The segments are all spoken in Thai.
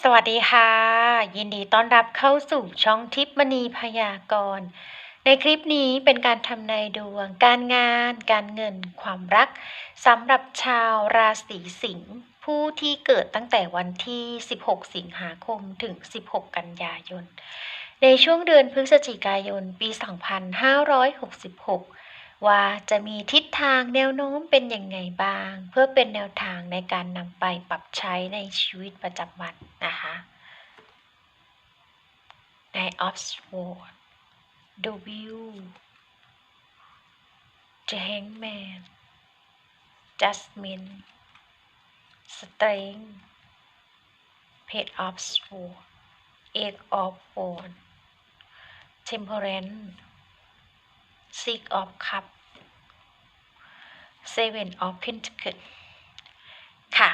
สวัสดีค่ะ ยินดีต้อนรับเข้าสู่ช่องทิพย์มณีพยากรณ์ในคลิปนี้เป็นการทำนายดวง การงาน การเงิน ความรักสำหรับชาวราศีสิงห์ผู้ที่เกิดตั้งแต่วันที่ 16 สิงหาคมถึง 16 กันยายน ในช่วงเดือนพฤศจิกายน ปี 2566 ว่าจะมีทิศทางแนวโน้มเป็นอย่างไงบ้าง เพื่อเป็นแนวทางในการนำไปปรับใช้ในชีวิตประจำวันนะคะใน Oxford The View The Hangman Jasmine Strength Page of Sword Egg of Bone Temperance Six of cup seven of pentacle ค่ะ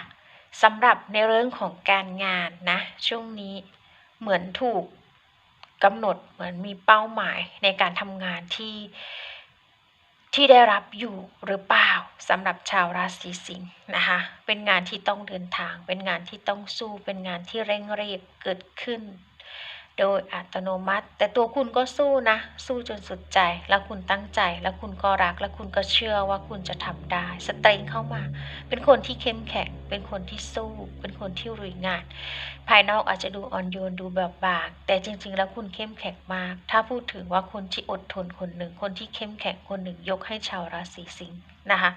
สำหรับในเรื่องของการงานนะ ช่วงนี้เหมือนถูกกำหนดเหมือนมีเป้าหมายในการทำงานที่ที่ได้รับอยู่หรือเปล่าสำหรับชาวราศีสิงห์นะคะ เป็นงานที่ต้องเดินทาง เป็นงานที่ต้องสู้ เป็นงานที่เร่งรีบเกิดขึ้น โดยอัตโนมัติ แต่ตัวคุณก็สู้นะ สู้จนสุดใจ แล้วคุณตั้งใจ แล้วคุณก็รัก แล้วคุณก็เชื่อว่าคุณจะทำได้ สเตรงเข้ามา เป็นคนที่เข้มแข็ง เป็นคนที่สู้ เป็นคนที่รุยงาน ภายนอกอาจจะดูอ่อนโยน ดูแบบบาง แต่จริง ๆ แล้วคุณเข้มแข็งมาก ถ้าพูดถึงว่าคนที่อดทนคนหนึ่ง คนที่เข้มแข็งคนหนึ่งยกให้ชาวราศีสิงห์ นะคะ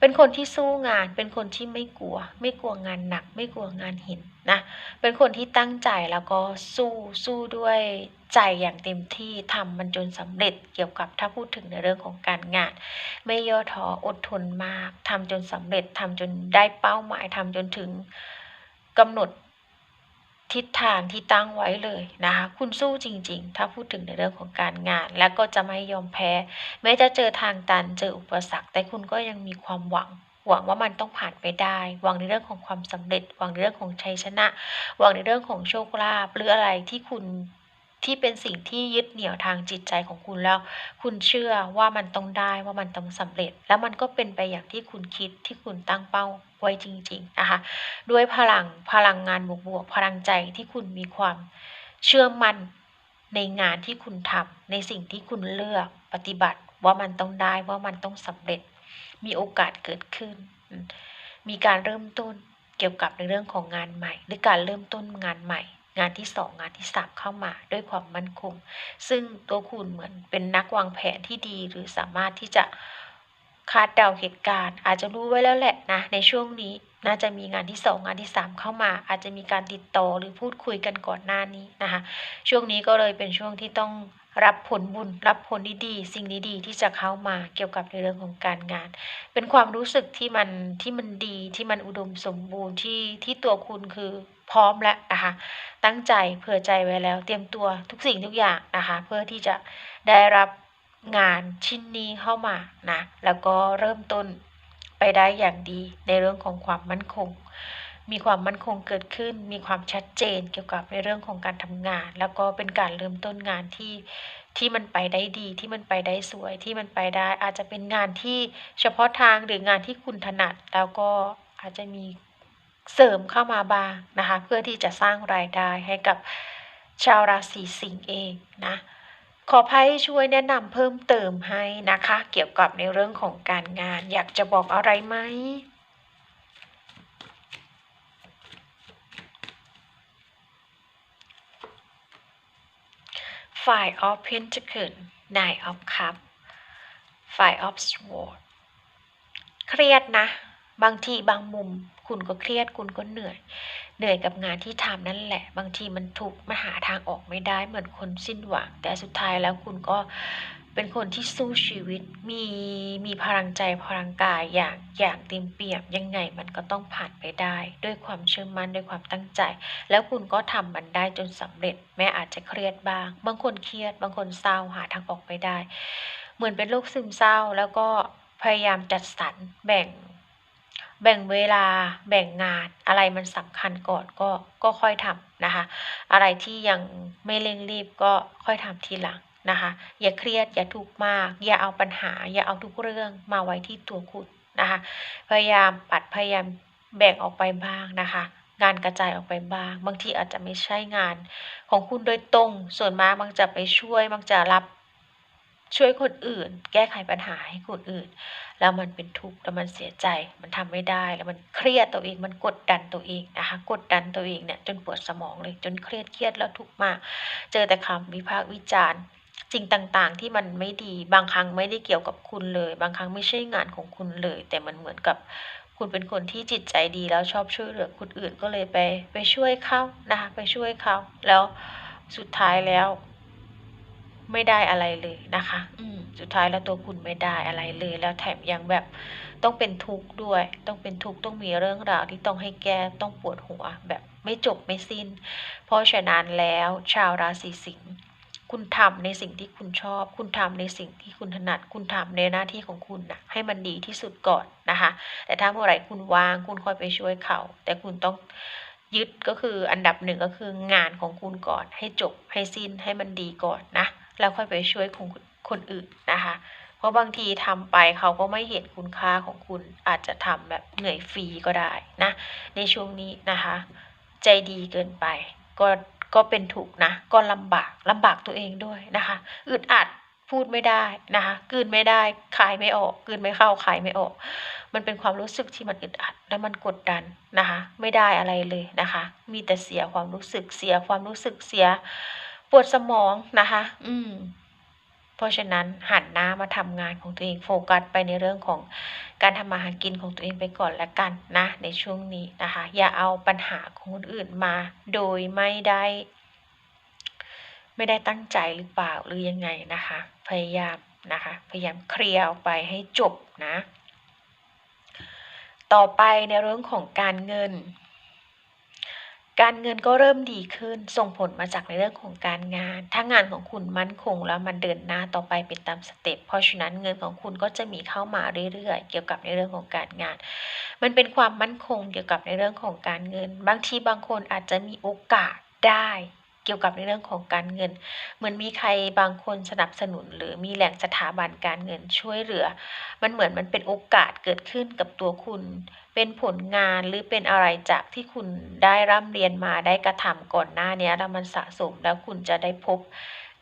เป็นคนที่สู้งาน เป็นคนที่ไม่กลัว ไม่กลัวงานหนัก ไม่กลัวงานหินนะ เป็นคนที่ตั้งใจแล้วก็สู้สู้ด้วยใจอย่างเต็มที่ทำมันจนสำเร็จเกี่ยวกับถ้าพูดถึงในเรื่องของการงาน ไม่ย่อท้ออดทนมากทำจนสำเร็จทำจนได้เป้าหมายทำจนถึงกำหนด ทิศทางที่ตั้งไว้เลยนะคะ คุณสู้จริง ๆ ถ้าพูดถึงในเรื่องของการงาน แล้วก็จะไม่ยอมแพ้ แม้จะเจอทางตันเจออุปสรรค แต่คุณก็ยังมีความหวัง หวังว่ามันต้องผ่านไปได้ หวังในเรื่องของความสำเร็จ หวังในเรื่องของชัยชนะ หวังในเรื่องของโชคลาภหรืออะไรที่คุณ ที่เป็นสิ่งที่ยึดเหนี่ยวทางจิตใจของคุณแล้ว คุณเชื่อว่ามันต้องได้ว่ามันต้องสำเร็จ แล้วมันก็เป็นไปอย่างที่คุณคิดที่คุณตั้งเป้าไว้จริง ๆ นะคะ ด้วยพลังพลังงานบวกๆพลังใจที่คุณมีความเชื่อมั่นในงานที่คุณทำในสิ่งที่คุณเลือกปฏิบัติว่ามันต้องได้ว่ามันต้องสำเร็จ มีโอกาสเกิดขึ้น มีการเริ่มต้นเกี่ยวกับในเรื่องของงานใหม่ หรือการเริ่มต้นงานใหม่ งานที่สองงานที่สามเข้ามาด้วยความมั่นคง ซึ่งตัวคุณเหมือนเป็นนักวางแผนที่ดีหรือสามารถที่จะคาดเดาเหตุการณ์ อาจจะรู้ไว้แล้วแหละนะในช่วงนี้น่าจะมีงานที่สองงานที่สามเข้ามา อาจจะมีการติดต่อหรือพูดคุยกันก่อนหน้านี้นะคะช่วงนี้ก็เลยเป็นช่วงที่ต้องรับผลบุญ รับผลดีๆสิ่งดีๆ ที่จะเข้ามาเกี่ยวกับในเรื่องของการงาน เป็นความรู้สึกที่มันที่มันดีที่มันอุดมสมบูรณ์ที่ที่ตัวคุณคือ พร้อมแล้วนะคะตั้งใจเผื่อใจไว้แล้ว เตรียมตัวทุกสิ่งทุกอย่างนะคะเพื่อที่จะได้รับงานชิ้นนี้เข้ามานะแล้วก็เริ่มต้นไปได้อย่างดีในเรื่องของความมั่นคง มีความมั่นคงเกิดขึ้น มีความชัดเจนเกี่ยวกับในเรื่องของการทำงาน แล้วก็เป็นการเริ่มต้นงานที่ที่มันไปได้ดีที่มันไปได้สวยที่มันไปได้ อาจจะเป็นงานที่เฉพาะทางหรืองานที่คุณถนัด แล้วก็อาจจะมี เสริมเข้ามาบ้างนะคะ เพื่อที่จะสร้างรายได้ให้กับชาวราศีสิงห์เองนะ ขอไพ่ช่วยแนะนำเพิ่มเติมให้นะคะ เกี่ยวกับในเรื่องของการงาน อยากจะบอกอะไรไหม Five of Pentacle Nine of Cups Five of Sword เครียดนะ บางทีบางมุมคุณก็เครียดคุณก็เหนื่อย เหนื่อยกับงานที่ทำนั่นแหละ บางทีมันทุกข์มันหาทางออกไม่ได้เหมือนคนสิ้นหวัง แต่สุดท้ายแล้วคุณก็เป็นคนที่สู้ชีวิตมีมีพลังใจพลังกายอย่างอย่างเต็มเปี่ยมยังไงมันก็ต้องผ่านไปได้ ด้วยความเชื่อมั่นด้วยความตั้งใจ แล้วคุณก็ทำมันได้จนสำเร็จ แม้อาจจะเครียดบ้าง บางคนเครียด บางคนเศร้าหาทางออกไม่ได้ เหมือนเป็นโรคซึมเศร้าแล้วก็พยายามจัดสรรแบ่ง แบ่งเวลาแบ่งงานอะไรมันสำคัญก่อนก็ก็ค่อยทำนะคะ อะไรที่ยังไม่เร่งรีบก็ค่อยทำทีหลังนะคะ อย่าเครียดอย่าทุกข์มาก อย่าเอาปัญหา อย่าเอาทุกเรื่องมาไว้ที่ตัวคุณนะคะ พยายามปัดพยายามแบ่งออกไปบ้างนะคะ งานกระจายออกไปบ้าง บางทีอาจจะไม่ใช่งานของคุณโดยตรง ส่วนมากมักจะไปช่วยมักจะรับ ช่วยคนอื่น แก้ไขปัญหาให้คนอื่น แล้วมันเป็นทุกข์แล้วมันเสียใจ มันทำไม่ได้แล้วมันเครียดตัวเองมันกดดันตัวเองนะคะกดดันตัวเองเนี่ยจนปวดสมองเลยจนเครียดเครียดแล้วทุกข์มาก เจอแต่คำวิพากษ์วิจารณ์สิ่งต่างๆ ที่มันไม่ดีบางครั้งไม่ได้เกี่ยวกับคุณเลย บางครั้งไม่ใช่งานของคุณเลย แต่มันเหมือนกับคุณเป็นคนที่จิตใจดีแล้วชอบช่วยเหลือคนอื่นก็เลยไปไปช่วยเขานะคะไปช่วยเขาแล้วสุดท้ายแล้ว ไม่ได้อะไรเลยนะคะ อืมสุดท้ายแล้วตัวคุณไม่ได้อะไรเลย แล้วแถมยังแบบต้องเป็นทุกข์ด้วย ต้องเป็นทุกข์ต้องมีเรื่องราวที่ต้องให้แก้ต้องปวดหัว แบบไม่จบไม่สิ้น เพราะฉะนั้นแล้วชาวราศีสิงห์คุณทำในสิ่งที่คุณชอบ คุณทำในสิ่งที่คุณถนัด คุณทำในหน้าที่ของคุณนะให้มันดีที่สุดก่อนนะคะ แต่ถ้าเมื่อไหร่คุณวาง คุณค่อยไปช่วยเขา แต่คุณต้องยึดก็คืออันดับหนึ่งก็คืองานของคุณก่อน ให้จบให้สิ้นให้มันดีก่อนนะ แล้วค่อยไปช่วยคนคนอื่นนะคะ เพราะบางทีทำไปเขาก็ไม่เห็นคุณค่าของคุณอาจจะทำแบบเหนื่อยฟรีก็ได้นะในช่วงนี้นะคะ ใจดีเกินไปก็ก็เป็นถูกนะ ก็ลำบากลำบากตัวเองด้วยนะคะอึดอัดพูดไม่ได้นะคะกืนไม่ได้คายไม่ออกกืนไม่เข้าคายไม่ออก มันเป็นความรู้สึกที่มันอึดอัด และมันกดดันนะคะ ไม่ได้อะไรเลยนะคะ มีแต่เสียความรู้สึกเสียความรู้สึกเสีย ปวดสมองนะคะ อืม เพราะฉะนั้นหันหน้ามาทำงานของตัวเองโฟกัสไปในเรื่องของการทำมาหากินของตัวเองไปก่อนละกันนะ ในช่วงนี้นะคะ อย่าเอาปัญหาของคนอื่นมา โดยไม่ได้ ไม่ได้ตั้งใจหรือเปล่าหรือยังไงนะคะ พยายามนะคะ พยายามเคลียร์ออกไปให้จบนะ ต่อไปในเรื่องของการเงิน การเงินก็เริ่มดีขึ้น ส่งผลมาจากในเรื่องของการงาน ถ้างานของคุณมั่นคงแล้วมันเดินหน้าต่อไปเป็นตามสเต็ป เพราะฉะนั้นเงินของคุณก็จะมีเข้ามาเรื่อยๆ เกี่ยวกับในเรื่องของการงาน มันเป็นความมั่นคงเกี่ยวกับในเรื่องของการเงิน บางทีบางคนอาจจะมีโอกาสได้ เกี่ยวกับในเรื่องของการเงิน เหมือนมีใครบางคนสนับสนุน หรือมีแหล่งสถาบันการเงินช่วยเหลือ มันเหมือนมันเป็นโอกาสเกิดขึ้นกับตัวคุณ เป็นผลงานหรือเป็นอะไรจากที่คุณได้ร่ำเรียนมาได้กระทำก่อนหน้านี้แล้วมันสะสมแล้วคุณจะได้พบ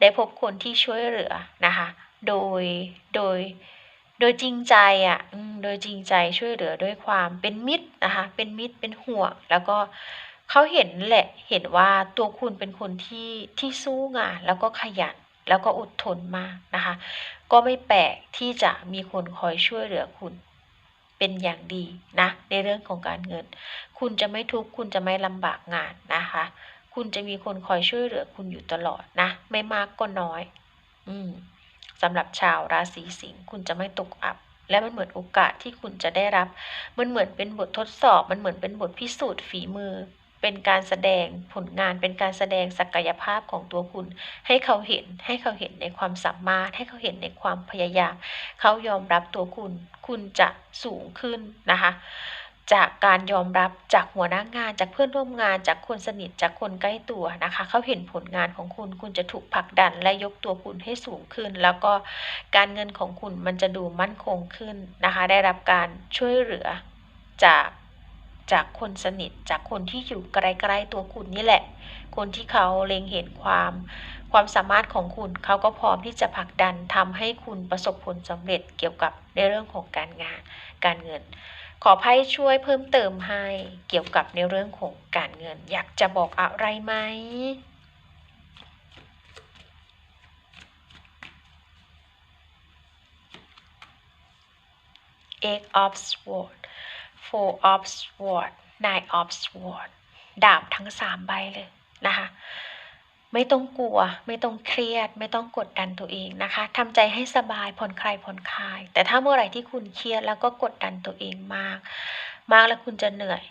ได้พบคนที่ช่วยเหลือนะคะ โดยโดยโดยจริงใจอะโดยจริงใจช่วยเหลือด้วยความเป็นมิตรนะคะ เป็นมิตรเป็นห่วงแล้วก็ เขาเห็นแหละเห็นว่าตัวคุณเป็นคนที่ที่สู้งานแล้วก็ขยันแล้วก็อดทนมากนะคะ ก็ไม่แปลกที่จะมีคนคอยช่วยเหลือคุณ เป็นอย่างดีนะ ในเรื่องของการเงิน คุณจะไม่ทุกข์คุณจะไม่ลำบากงานนะคะ คุณจะมีคนคอยช่วยเหลือคุณอยู่ตลอดนะ ไม่มากก็น้อย อืมสำหรับชาวราศีสิงห์คุณจะไม่ตกอับ และมันเหมือนโอกาสที่คุณจะได้รับ มันเหมือนเป็นบททดสอบ มันเหมือนเป็นบทพิสูจน์ฝีมือ เป็นการแสดงผลงานเป็นการแสดงศักยภาพของตัวคุณ ให้เขาเห็นให้เขาเห็นในความสามารถ ให้เขาเห็นในความพยายามเขายอมรับตัวคุณ คุณจะสูงขึ้นนะคะจากการยอมรับจากหัวหน้างาน จากเพื่อนร่วมงานจากคนสนิทจากคนใกล้ตัวนะคะ เขาเห็นผลงานของคุณ คุณจะถูกผลักดันและยกตัวคุณให้สูงขึ้น แล้วก็การเงินของคุณมันจะดูมั่นคงขึ้นนะคะ ได้รับการช่วยเหลือจาก จากคนสนิทจากคนที่อยู่ใกล้ๆตัวคุณนี่แหละ คนที่เขาเล็งเห็นความ ความสามารถของคุณเขาก็พร้อมที่จะผลักดันทำให้คุณประสบผลสำเร็จเกี่ยวกับในเรื่องของการงานการเงิน ขอไพ่ช่วยเพิ่มเติมให้เกี่ยวกับในเรื่องของการเงิน อยากจะบอกอะไรไหม Eight of Swords Four of Swords Nine of Swords ดาบทั้งสามใบเลยนะคะไม่ต้องกลัว ไม่ต้องเครียด ไม่ต้องกดดันตัวเองนะคะทำใจให้สบายผ่อนคลายผ่อนคลาย แต่ถ้าเมื่อไหร่ที่คุณเครียดแล้วก็กดดันตัวเองมาก มากแล้วคุณจะเหนื่อย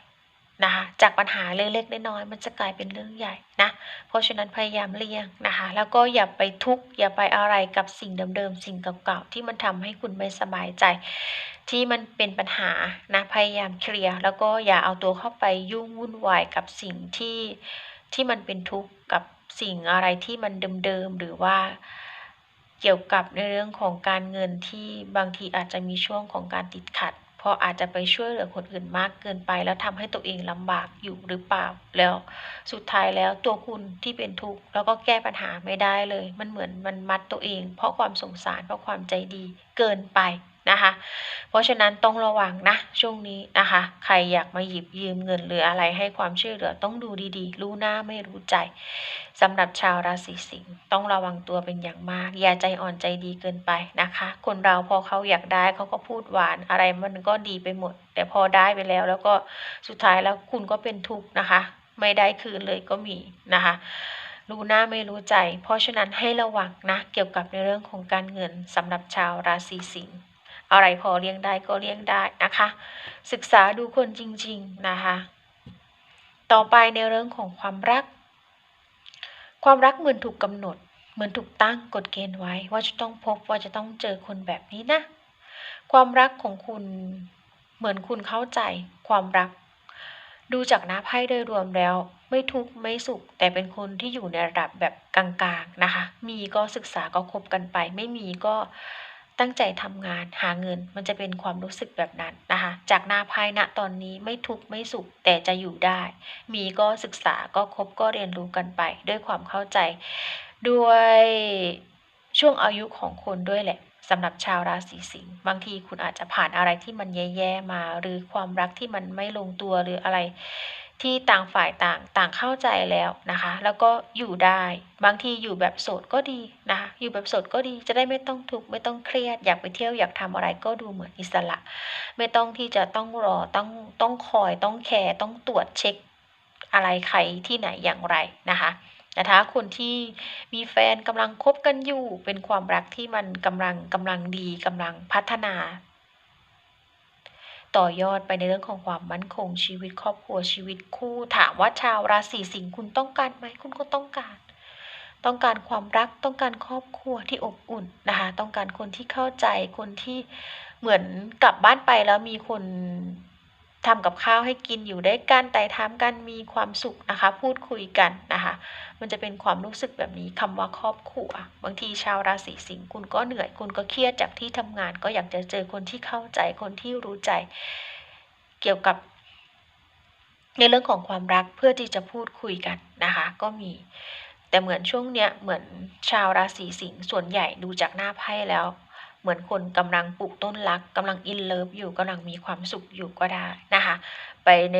นะคะจากปัญหาเล็กๆน้อยๆมันจะกลายเป็นเรื่องใหญ่นะ เพราะฉะนั้นพยายามเลี่ยงนะคะ แล้วก็อย่าไปทุกข์อย่าไปอะไรกับสิ่งเดิมๆ สิ่งเก่าๆ ที่มันทำให้คุณไม่สบายใจ ที่มันเป็นปัญหานะพยายามเคลียร์แล้วก็อย่าเอาตัวเข้าไปยุ่งวุ่นวายกับสิ่งที่ที่มันเป็นทุกข์กับสิ่งอะไรที่มันเดิมๆหรือว่าเกี่ยวกับในเรื่องของการเงินที่บางทีอาจจะมีช่วงของการติดขัด เพราะอาจจะไปช่วยเหลือคนอื่นมากเกินไป แล้วทำให้ตัวเองลำบากอยู่หรือเปล่า แล้วสุดท้ายแล้วตัวคุณที่เป็นทุกข์แล้วก็แก้ปัญหาไม่ได้เลย มันเหมือนมันมัดตัวเอง เพราะความสงสารเพราะความใจดีเกินไป นะคะ เพราะฉะนั้นต้องระวังนะช่วงนี้นะคะ ใครอยากมาหยิบยืมเงินหรืออะไรให้ความช่วยเหลือต้องดูดีๆ รู้หน้าไม่รู้ใจสำหรับชาวราศีสิงห์ต้องระวังตัวเป็นอย่างมาก อย่าใจอ่อนใจดีเกินไปนะคะ คนเราพอเขาอยากได้เขาก็พูดหวานอะไรมันก็ดีไปหมด แต่พอได้ไปแล้ว แล้วก็สุดท้ายแล้วคุณก็เป็นทุกข์นะคะ ไม่ได้คืนเลยก็มีนะคะรู้หน้าไม่รู้ใจ เพราะฉะนั้นให้ระวังนะ เกี่ยวกับในเรื่องของการเงินสำหรับชาวราศีสิงห์ อะไรพอเลี้ยงได้ก็เลี้ยงได้นะคะ ศึกษาดูคนจริง ๆ นะคะ ต่อไปในเรื่องของความรัก ความรักเหมือนถูกกำหนด เหมือนถูกตั้งกฎเกณฑ์ไว้ ว่าจะต้องพบว่าจะต้องเจอคนแบบนี้นะ ความรักของคุณเหมือนคุณเข้าใจความรัก ดูจากหน้าไพ่โดยรวมแล้วไม่ทุกข์ไม่สุข แต่เป็นคนที่อยู่ในระดับแบบกลางๆนะคะ มีก็ศึกษาก็คบกันไป ไม่มีก็ ตั้งใจทำงานหาเงินมันจะเป็นความรู้สึกแบบนั้นนะคะ จากหน้าไพ่ณตอนนี้ไม่ทุกข์ไม่สุขแต่จะอยู่ได้ มีก็ศึกษาก็คบก็เรียนรู้กันไป ด้วยความเข้าใจ ด้วยช่วงอายุของคนด้วยแหละสำหรับชาวราศีสิงห์บางทีคุณอาจจะผ่านอะไรที่มันแย่ๆมา หรือความรักที่มันไม่ลงตัวหรืออะไร ที่ต่างฝ่ายต่างต่างเข้าใจแล้วนะคะ แล้วก็อยู่ได้บางทีอยู่แบบโสดก็ดีนะคะอยู่แบบโสดก็ดีจะได้ไม่ต้องทุกข์ไม่ต้องเครียดอยากไปเที่ยวอยากทำอะไรก็ดูเหมือนอิสระ ไม่ต้องที่จะต้องรอต้องต้องคอยต้องแคร์ต้องตรวจเช็คอะไรใครที่ไหนอย่างไรนะคะแต่ถ้าคนที่มีแฟนกำลังคบกันอยู่เป็นความรักที่มันกำลังกำลังดีกำลังพัฒนา ต่อยอดไปในเรื่องของความมั่นคงชีวิตครอบครัวชีวิตคู่ถามว่าชาวราศีสิงห์คุณต้องการไหมคุณก็ต้องการ ต้องการความรักต้องการครอบครัวที่อบอุ่นนะคะต้องการคนที่เข้าใจคนที่เหมือนกลับบ้านไปแล้วมีคน ทำกับข้าวให้กินอยู่ได้กันแต่ทำกันมีความสุขนะคะ พูดคุยกันนะคะ มันจะเป็นความรู้สึกแบบนี้คำว่าครอบครัว บางทีชาวราศีสิงห์คุณก็เหนื่อยคุณก็เครียดจากที่ทำงาน ก็อยากจะเจอคนที่เข้าใจคนที่รู้ใจ เกี่ยวกับ ในเรื่องของความรักเพื่อที่จะพูดคุยกันนะคะ ก็มีแต่เหมือนช่วงเนี้ยเหมือนชาวราศีสิงห์ส่วนใหญ่ดูจากหน้าไพ่แล้ว เหมือนคนกำลังปลูกต้นรักกำลังอินเลิฟอยู่กำลังมีความสุขอยู่ก็ได้นะคะ ไปใน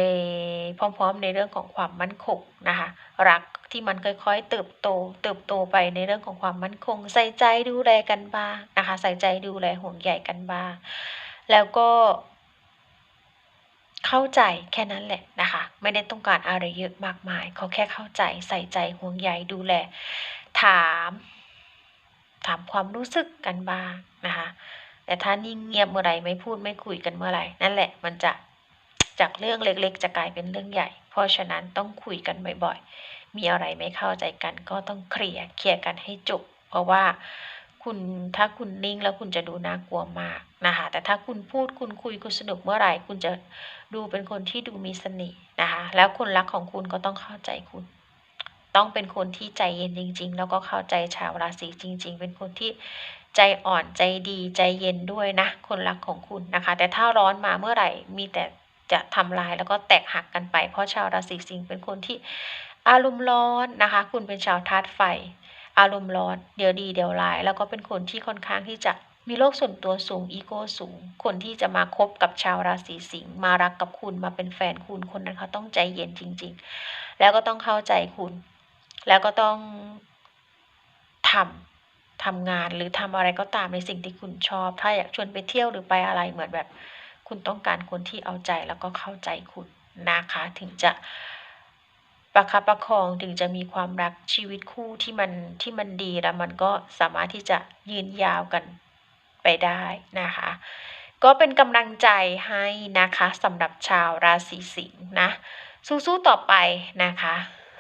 พร้อมๆในเรื่องของความมั่นคงนะคะ รักที่มันค่อยๆ เติบโต เติบโตไปในเรื่องของความมั่นคง ใส่ใจดูแลกันบ้างนะคะ ใส่ใจดูแลห่วงใยกันบ้าง แล้วก็เข้าใจแค่นั้นแหละนะคะ ไม่ได้ต้องการอะไรเยอะมากมายเขาแค่เข้าใจใส่ใจห่วงใยดูแล ถาม ถามความรู้สึกกันบ้างนะคะ แต่ถ้านิ่งเงียบเมื่อไรไม่พูดไม่คุยกันเมื่อไรนั่นแหละมันจะจากเรื่องเล็กๆ จะกลายเป็นเรื่องใหญ่ เพราะฉะนั้นต้องคุยกันบ่อยๆ มีอะไรไม่เข้าใจกันก็ต้องเคลียร์เคลียร์กันให้จบ เพราะว่าคุณถ้าคุณนิ่งแล้วคุณจะดูน่ากลัวมากนะคะแต่ถ้าคุณพูดคุณคุยคุณสนุกเมื่อไหร่ คุณจะดูเป็นคนที่ดูมีเสน่ห์นะคะแล้วคนรักของคุณก็ต้องเข้าใจคุณ ต้องเป็นคนที่ใจเย็นจริง ๆ แล้วก็เข้าใจชาวราศีจริง ๆ เป็นคนที่ใจอ่อนใจดีใจเย็นด้วยนะ คนรักของคุณนะคะ แต่ถ้าร้อนมาเมื่อไหร่มีแต่จะทำลายแล้วก็แตกหักกันไป เพราะชาวราศีสิงห์เป็นคนที่อารมณ์ร้อนนะคะ คุณเป็นชาวธาตุไฟ อารมณ์ร้อน เดี๋ยวดีเดี๋ยวร้าย แล้วก็เป็นคนที่ค่อนข้างที่จะมีโลกส่วนตัวสูงอีโก้สูง คนที่จะมาคบกับชาวราศีสิงห์มารักกับคุณมาเป็นแฟนคุณคนนั้นเขาต้องใจเย็นจริง ๆ แล้วก็ต้องเข้าใจคุณ แล้วก็ต้องทำทำงานหรือทำอะไรก็ตามในสิ่งที่คุณชอบ ถ้าอยากชวนไปเที่ยวหรือไปอะไรเหมือนแบบ คุณต้องการคนที่เอาใจแล้วก็เข้าใจคุณนะคะ ถึงจะประคับประคองถึงจะมีความรักชีวิตคู่ที่มันที่มันดีแล้วมันก็สามารถที่จะยืนยาวกันไปได้นะคะ ก็เป็นกำลังใจให้นะคะสำหรับชาวราศีสิงห์นะ สู้ๆต่อไปนะคะ